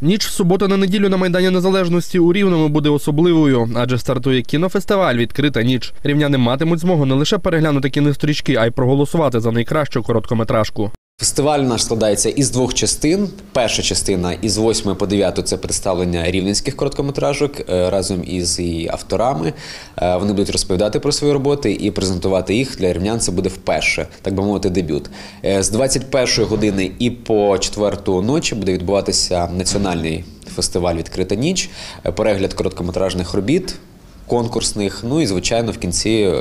Ніч в суботу на неділю на Майдані Незалежності у Рівному буде особливою, адже стартує кінофестиваль Відкрита ніч. Рівняни матимуть змогу не лише переглянути кінострічки, а й проголосувати за найкращу короткометражку. Фестиваль наш складається із двох частин. Перша частина із 8 по 9 – це представлення рівненських короткометражок е, разом із її авторами. Е, Вони будуть розповідати про свої роботи і презентувати їх для рівнян. Це буде вперше, так би мовити, дебют. Е, З 21 години і по 4 ночі буде відбуватися національний фестиваль Відкрита ніч, перегляд короткометражних робіт, конкурсних. Ну і звичайно, в кінці.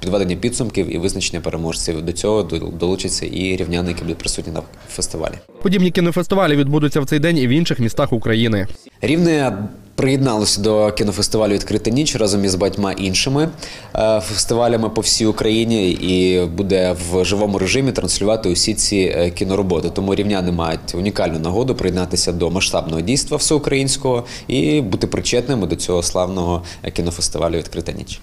Підведення підсумків і визначення переможців до цього дол- долучаться і рівняни, які будуть присутні на фестивалі. Подібні кінофестивалі відбудуться в цей день і в інших містах України. Рівне приєдналося до кінофестивалю Відкрита ніч разом із багатьма іншими е, фестивалями по всій Україні і буде в живому режимі транслювати усі ці е, кінороботи. Тому рівняни мають унікальну нагоду приєднатися до масштабного дійства всеукраїнського і бути причетними до цього славного е, кінофестивалю Відкрита ніч.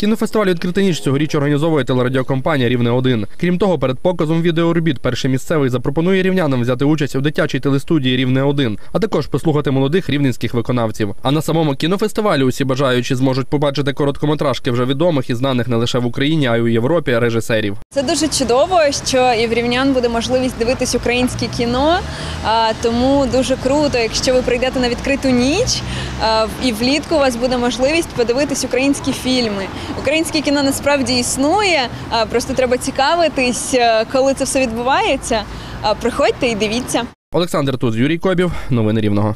Кінофестиваль «Відкрита ніч» цьогоріч організовує телерадіокомпанія Рівне 1 Крім того, перед показом відеоробіт перший місцевий запропонує рівнянам взяти участь у дитячій телестудії Рівне 1 а також послухати молодих рівненських виконавців. А на самому кінофестивалі усі бажаючі зможуть побачити короткометражки вже відомих і знаних не лише в Україні, а й у Європі режисерів. Це дуже чудово, що і в рівнян буде можливість дивитись українське кіно. Тому дуже круто, якщо ви прийдете на відкриту ніч, і влітку у вас буде можливість подивитись українські фільми. Українське кіно насправді існує, просто треба цікавитись, е, коли це все відбувається. Приходьте і дивіться. Олександр Туз, Юрій Кобів. Новини Рівного.